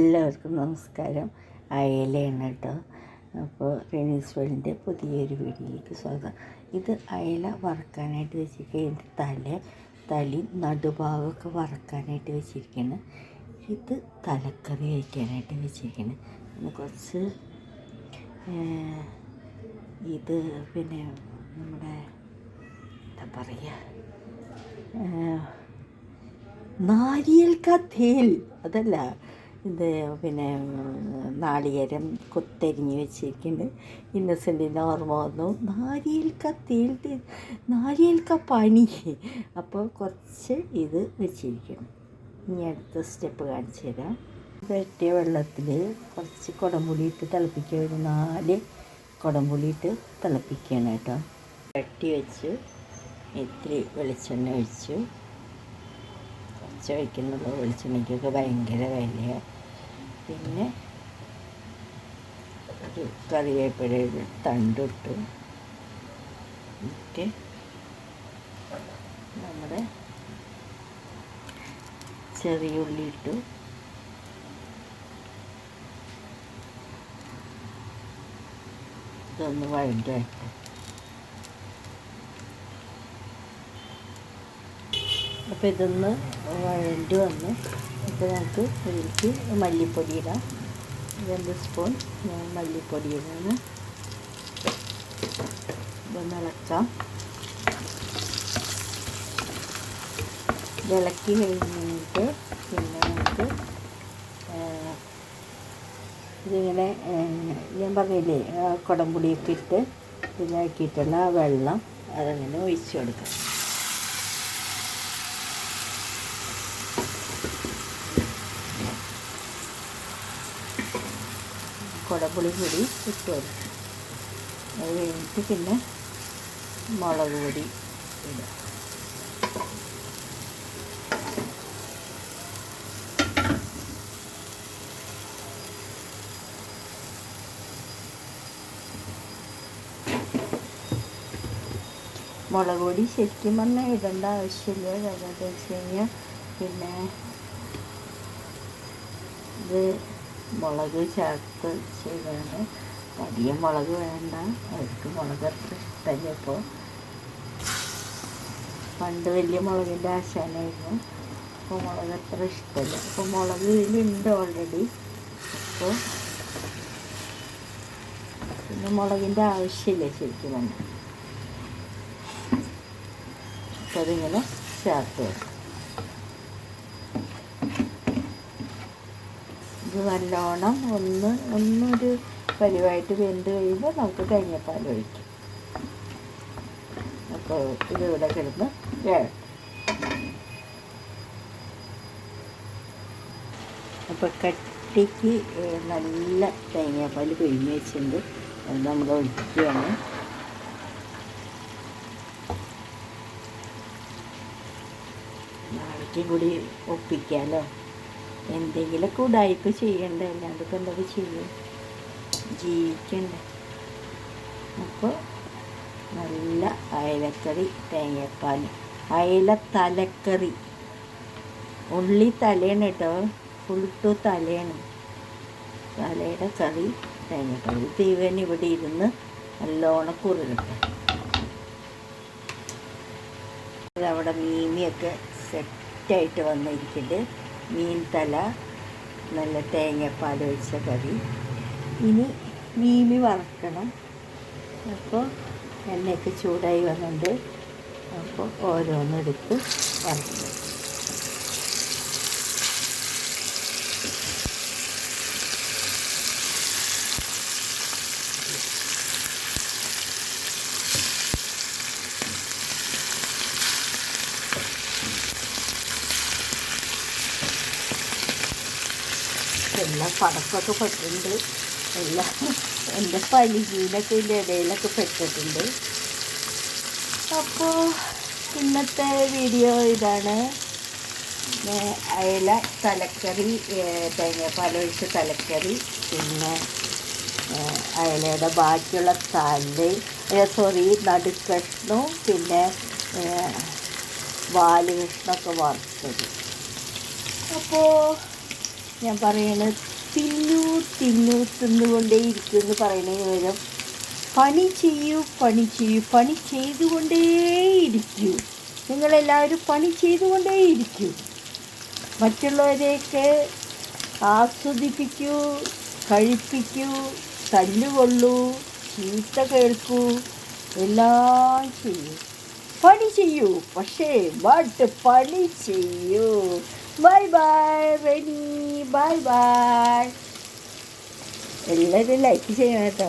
എല്ലാവർക്കും നമസ്കാരം. അയലയാണ് കേട്ടോ. അപ്പോൾ റെനീസ് വേൾഡിന്റെ പുതിയൊരു വീഡിയോയിലേക്ക് സ്വാഗതം. ഇത് അയല വറക്കാനായിട്ട് വെച്ചിരിക്കുക തല തലി നടുഭാഗമൊക്കെ വറക്കാനായിട്ട് വെച്ചിരിക്കുകയാണ് ഇത് തലക്കറി കഴിക്കാനായിട്ട് വെച്ചിരിക്കുകയാണ് കുറച്ച് ഇത് പിന്നെ നമ്മുടെ എന്താ പറയുക നാരിയൽ കഥയിൽ അതല്ല ഇത് പിന്നെ നാളികേരം കൊത്തരിഞ്ഞ് വെച്ചിരിക്കുന്നുണ്ട്. ഇന്നസെന്റിന്റെ ഓർമ്മ വന്നു. നാരിയൽക്ക തേൽ നാരിയൽക്ക പണി. അപ്പോൾ കുറച്ച് ഇത് വെച്ചിരിക്കണം ഇനി അടുത്ത സ്റ്റെപ്പ് കാണിച്ചു തരാം. വെട്ടിയ വെള്ളത്തിൽ കുറച്ച് കുടംപുളി ഇട്ട് തിളപ്പിക്കുക. ഒരു നാല് കുടംപുളി ഇട്ട് തിളപ്പിക്കുകയാണ് കേട്ടോ. വെട്ടി വെച്ച് ഇത്തിരി വെളിച്ചെണ്ണ ഒഴിച്ചു. കുറച്ച് ഒഴിക്കുന്നുള്ളൂ. വെളിച്ചെണ്ണയ്ക്കൊക്കെ ഭയങ്കര വിലയാണ്. പിന്നെ ഒരു കറിവേപ്പിലയുടെ തണ്ടിട്ട്. ഓക്കെ നമ്മുടെ ചെറിയ ഉള്ളി ഇട്ടു. ഇതൊന്ന് വഴണ്ടട്ടെ അപ്പോൾ ഇതൊന്ന് വഴണ്ടി വന്ന് അപ്പോൾ നമുക്ക് ഇതിലേക്ക് മല്ലിപ്പൊടി ഇടാം. രണ്ട് സ്പൂൺ ഞാൻ മല്ലിപ്പൊടി ഇടാണ്. ഇതൊന്ന് ഇളക്കാം. ഇളക്കി കഴിഞ്ഞിട്ട് പിന്നെ നമുക്ക് ഇതിങ്ങനെ ഞാൻ പറഞ്ഞില്ലേ കുടംപൊടിയൊക്കെ ഇട്ട് ഇതാക്കിയിട്ടുള്ള വെള്ളം അതങ്ങനെ ഒഴിച്ചു കൊടുക്കാം. കുടംപുളി കൂടി ഇട്ട് കൊടുക്കും. അത് കഴിഞ്ഞിട്ട് പിന്നെ മുളക് പൊടി ഇടുക. മുളക് പൊടി ശരിക്കും പറഞ്ഞാൽ ഇടേണ്ട ആവശ്യമില്ല. കാരണം എന്താ വെച്ച് കഴിഞ്ഞാൽ പിന്നെ ഇത് മുളക് ചേർത്ത് ചെയ്താണ്. അധികം മുളക് വേണ്ട. അവർക്ക് മുളക് അത്ര ഇഷ്ടമല്ല ഇപ്പോൾ പണ്ട് വലിയ മുളകിന്റെ ആശാനായിരുന്നു. അപ്പോൾ മുളക് അത്ര ഇഷ്ടമല്ല അപ്പോൾ മുളക് ഇതിലുണ്ട് ഓൾറെഡി അപ്പോൾ പിന്നെ മുളകിന്റെ ആവശ്യമില്ല ശരിക്കും പറഞ്ഞാൽ അപ്പോൾ അതിങ്ങനെ ചേർത്ത് വെക്കും ഇത് നല്ലോണം ഒന്ന് ഒന്നൊരു പരിവായിട്ട് വെന്ത് കഴിയുമ്പോൾ നമുക്ക് തേങ്ങാപ്പാൽ ഒഴിക്കും. അപ്പോൾ ഇതിവിടെ കിടന്ന് വേണം. അപ്പോൾ കട്ടിക്ക് നല്ല തേങ്ങാപ്പാൽ പിഴിഞ്ഞ് വെച്ചിട്ടുണ്ട്. അത് നമ്മൾ ഒഴിക്കുകയാണ്. നാളേക്കും കൂടി ഒപ്പിക്കാമല്ലോ എന്തെങ്കിലുമൊക്കെ ഉടായ്പ ചെയ്യണ്ടേ അല്ലാണ്ട് ഇപ്പം എന്തൊക്കെ ചെയ്യും? ജീവിക്കണ്ടേ. അപ്പോൾ നല്ല അയലക്കറി തേങ്ങാപ്പാൽ അയല തലക്കറി ഉള്ളി തലയാണ് കേട്ടോ. ഫുൾ ടു തലയാണ് തലയുടെ കറി തേങ്ങാപ്പാൽ തീവൻ ഇവിടെ ഇരുന്ന് നല്ലോണം കുറുകട്ടെ. അവിടെ മീമിയൊക്കെ സെറ്റായിട്ട് വന്നിരിക്കുന്നുണ്ട് മീൻ തല നല്ല തേങ്ങാപ്പാൽ ഒഴിച്ച കറി. ഇനി മീമി വറക്കണം. അപ്പോൾ എണ്ണയൊക്കെ ചൂടായി വന്നിട്ടുണ്ട്. അപ്പോൾ ഓരോന്നെടുത്ത് വറക്കണം എല്ലാം പടക്കമൊക്കെ പെട്ടിട്ടുണ്ട്. എല്ലാം എന്റെ പലിജീനൊക്കെ ഇതിന്റെ ഇടയിലൊക്കെ പെട്ടിട്ടുണ്ട്. അപ്പോൾ ഇന്നത്തെ വീഡിയോ ഇതാണ്. അയല തലക്കറി ഒഴിച്ച തലക്കറി പിന്നെ അയലയുടെ ബാക്കിയുള്ള തല്ല് സോറി നടുക്കഷ്ണവും പിന്നെ വാൽ വറുത്തത്. അപ്പോൾ ഞാൻ പറയണത് തിന്നൂ തിന്നു തിന്നുകൊണ്ടേയിരിക്കും എന്ന് പറയുന്നതിന് പകരം പണി ചെയ്യൂ പണി ചെയ്യൂ പണി ചെയ്തുകൊണ്ടേയിരിക്കൂ. നിങ്ങളെല്ലാവരും പണി ചെയ്തുകൊണ്ടേയിരിക്കൂ. മറ്റുള്ളവരെയൊക്കെ ആസ്വദിപ്പിക്കൂ കഴിപ്പിക്കൂ തല്ലുകൊള്ളൂ ചീത്ത കേൾക്കൂ എല്ലാം ചെയ്യൂ. പണി ചെയ്യൂ പക്ഷേ ബട്ട് പണി ചെയ്യൂ. Bye bye Reni bye bye എല്ലാവരും ലൈക്ക് ചെയ്യണം കേട്ടോ.